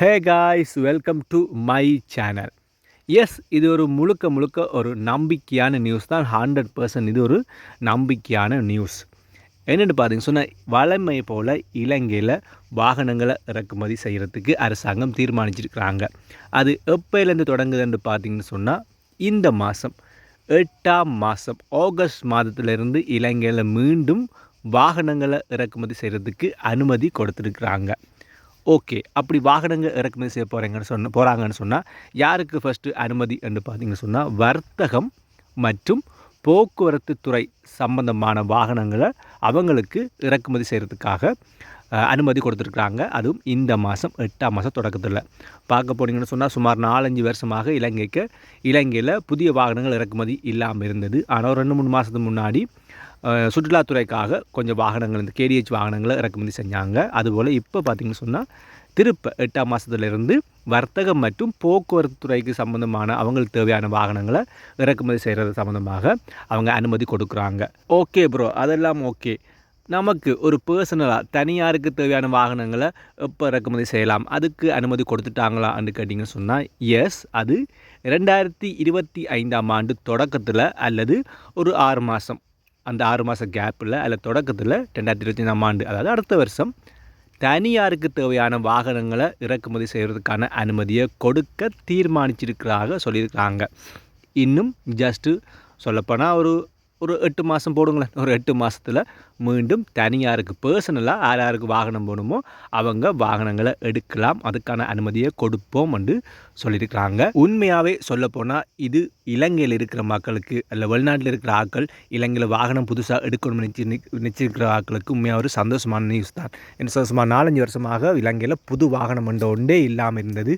Hey guys welcome to my channel yes இது ஒரு முழுக்க முழுக்க ஒரு நம்பிக்கையான நியூஸ் தான். ஹண்ட்ரட் பர்சன்ட் இது ஒரு நம்பிக்கையான நியூஸ் என்னென்னு பார்த்தீங்க சொன்னால் வளமை போல் இலங்கையில் வாகனங்களை இறக்குமதி செய்கிறதுக்கு அரசாங்கம் தீர்மானிச்சிருக்கிறாங்க. அது எப்போலேருந்து தொடங்குதுன்னு பார்த்தீங்கன்னு சொன்னால் இந்த மாதம் எட்டாம் மாதம் ஆகஸ்ட் மாதத்திலிருந்து இலங்கையில் மீண்டும் வாகனங்களை இறக்குமதி செய்கிறதுக்கு அனுமதி கொடுத்துருக்குறாங்க. ஓகே அப்படி வாகனங்கள் இறக்குமதி செய்ய போகிறீங்கன்னு சொன்ன போகிறாங்கன்னு சொன்னால் யாருக்கு ஃபஸ்ட்டு அனுமதி என்று பார்த்தீங்கன்னு சொன்னால் வர்த்தகம் மற்றும் போக்குவரத்து துறை சம்பந்தமான வாகனங்களை அவங்களுக்கு இறக்குமதி செய்கிறதுக்காக அனுமதி கொடுத்துருக்குறாங்க. அதுவும் இந்த மாதம் எட்டாம் மாதம் தொடக்கத்தில். பார்க்க போனீங்கன்னு சொன்னால் சுமார் நாலஞ்சு வருஷமாக இலங்கைக்கு இலங்கையில் புதிய வாகனங்கள் இறக்குமதி இல்லாமல் இருந்தது. ஆனால் ரெண்டு மூணு மாதத்துக்கு முன்னாடி சுற்றுலாத்துறைக்காக கொஞ்சம் வாகனங்கள் இந்த கேடிஹெச் வாகனங்களை இறக்குமதி செஞ்சாங்க. அதுபோல் இப்போ பார்த்திங்கன்னு சொன்னால் திருப்ப எட்டாம் மாதத்துலேருந்து வர்த்தகம் மற்றும் போக்குவரத்து துறைக்கு சம்மந்தமான அவங்களுக்கு தேவையான வாகனங்களை இறக்குமதி செய்கிறது சம்மந்தமாக அவங்க அனுமதி கொடுக்குறாங்க. ஓகே ப்ரோ அதெல்லாம் ஓகே. நமக்கு ஒரு பர்சனலாக தனியாருக்கு தேவையான வாகனங்களை எப்போ இறக்குமதி செய்யலாம்? அதுக்கு அனுமதி கொடுத்துட்டாங்களான்னு கேட்டிங்கன்னு சொன்னால் எஸ் அது ரெண்டாயிரத்தி இருபத்தி ஐந்தாம் ஆண்டு தொடக்கத்தில் அல்லது ஒரு ஆறு மாதம் அந்த ஆறு மாத கேப்பில் அதில் தொடக்கத்தில் ரெண்டாயிரத்தி இருபத்தி ஐந்தாம் ஆண்டு அதாவது அடுத்த வருஷம் தனியாருக்கு தேவையான வாகனங்களை இறக்குமதி செய்கிறதுக்கான அனுமதியை கொடுக்க தீர்மானிச்சிருக்கிறாக சொல்லியிருக்காங்க. இன்னும் ஜஸ்ட்டு சொல்லப்போனால் ஒரு ஒரு எட்டு மாதம் போடுங்களேன். ஒரு எட்டு மாதத்தில் மீண்டும் தனியாருக்கு பர்சனலாக யார் யாருக்கு வாகனம் போகணுமோ அவங்க வாகனங்களை எடுக்கலாம். அதுக்கான அனுமதியை கொடுப்போம் என்று சொல்லியிருக்கிறாங்க. உண்மையாகவே சொல்லப்போனால் இது இலங்கையில் இருக்கிற மக்களுக்கு அல்ல வெளிநாட்டில் இருக்கிற ஆட்கள் இலங்கையில் வாகனம் புதுசாக எடுக்கணும்னு நினச்சி நினச்சிருக்கிற ஆட்களுக்கு உண்மையாக ஒரு சந்தோஷமான நியூஸ் தான். என்ன சந்தோஷமாக நாலஞ்சு வருஷமாக இலங்கையில் புது வாகனம் என்ற ஒன்றே இல்லாமல் இருந்தது.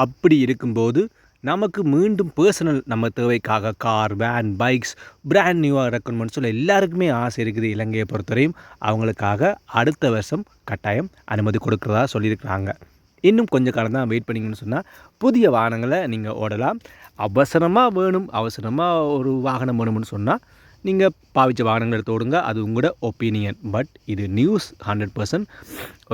அப்படி இருக்கும்போது நமக்கு மீண்டும் பர்சனல் நம்ம தேவைக்காக கார் வேன் பைக்ஸ் பிராண்ட் நியூவாக இருக்கணும்னு சொல்லி எல்லாருக்குமே ஆசை இருக்குது இலங்கையை பொறுத்தவரையும். அவங்களுக்காக அடுத்த வருஷம் கட்டாயம் அனுமதி கொடுக்குறதா சொல்லியிருக்கிறாங்க. இன்னும் கொஞ்சம் காலம் தான் வெயிட் பண்ணிங்கன்னு சொன்னால் புதிய வாகனங்களை நீங்கள் ஓடலாம். அவசரமாக வேணும் அவசரமாக ஒரு வாகனம் வேணும்னு சொன்னால் நீங்கள் பாவித்த வாகனங்கள் எடுத்து ஓடுங்க. அது உங்களோட ஒப்பீனியன் பட் இது நியூஸ் ஹண்ட்ரட் பர்சன்ட்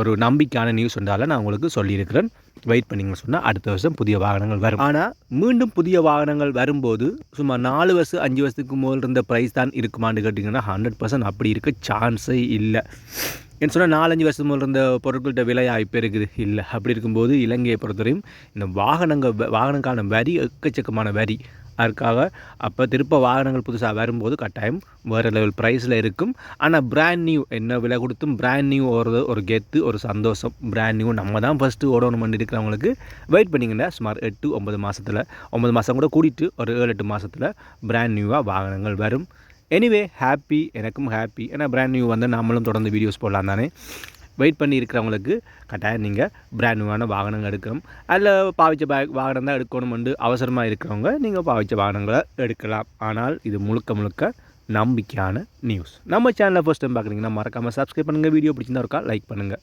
ஒரு நம்பிக்கையான நியூஸ் என்றால் நான் உங்களுக்கு சொல்லியிருக்கிறேன். வெயிட் பண்ணிங்கன்னு சொன்னால் அடுத்த வருஷம் புதிய வாகனங்கள் வரும். ஆனால் மீண்டும் புதிய வாகனங்கள் வரும்போது சும்மா நாலு வருஷம் அஞ்சு வருஷத்துக்கு முதல் இருந்த ப்ரைஸ் தான் இருக்குமான்னு கேட்டிங்கன்னா ஹண்ட்ரட் பர்சன்ட் அப்படி இருக்க சான்ஸே இல்லை. என்ன சொன்னால் நாலஞ்சு வருஷம் முதல் இருந்த பொருட்கள்கிட்ட விலை இப்போ இருக்குது. இல்லை. அப்படி இருக்கும்போது இலங்கையை பொறுத்தவரையும் இந்த வாகனங்கள் வாகனங்கான வரி எக்கச்சக்கமான வரி. அதுக்காக அப்போ திருப்ப வாகனங்கள் புதுசாக வரும்போது கட்டாயம் வேறு லெவல் ப்ரைஸில் இருக்கும். ஆனால் பிராண்ட் நியூ என்ன விலை கொடுத்தும் பிராண்ட் நியூ ஓடுறது ஒரு கெத்து ஒரு சந்தோஷம். பிராண்ட் நியூ நம்ம தான் ஃபஸ்ட்டு ஓடணும் பண்ணி இருக்கிறவங்களுக்கு வெயிட் பண்ணிங்கன்னா சுமார் எட்டு ஒம்பது மாதத்தில் ஒம்பது மாதம் கூட கூட்டிகிட்டு ஒரு ஏழு எட்டு மாதத்தில் பிராண்ட் நியூவாக வாகனங்கள் வரும். எனிவே ஹாப்பி எனக்கும் ஹாப்பி ஏன்னா பிராண்ட் நியூ வந்து நம்மளும் தொடர்ந்து வீடியோஸ் போடலாம் தானே. வெயிட் பண்ணி இருக்கிறவங்களுக்கு கட்டாயம் நீங்கள் பிராண்ட் நியூவான வாகனங்கள் எடுக்கணும். அதில் பாவிச்ச பேக் வாகனம் தான் எடுக்கணும்னு அவசரமாக இருக்கிறவங்க நீங்கள் பாவிச்ச வாகனங்களை எடுக்கலாம். ஆனால் இது முழுக்க முழுக்க நம்பிக்கையான நியூஸ் நம்ம சேனலில் ஃபஸ்ட் டைம் பார்க்குறீங்கன்னா மறக்காமல் சப்ஸ்கிரைப் பண்ணுங்கள் வீடியோ பிடிச்சிருந்தா இருக்கா லைக் பண்ணுங்கள்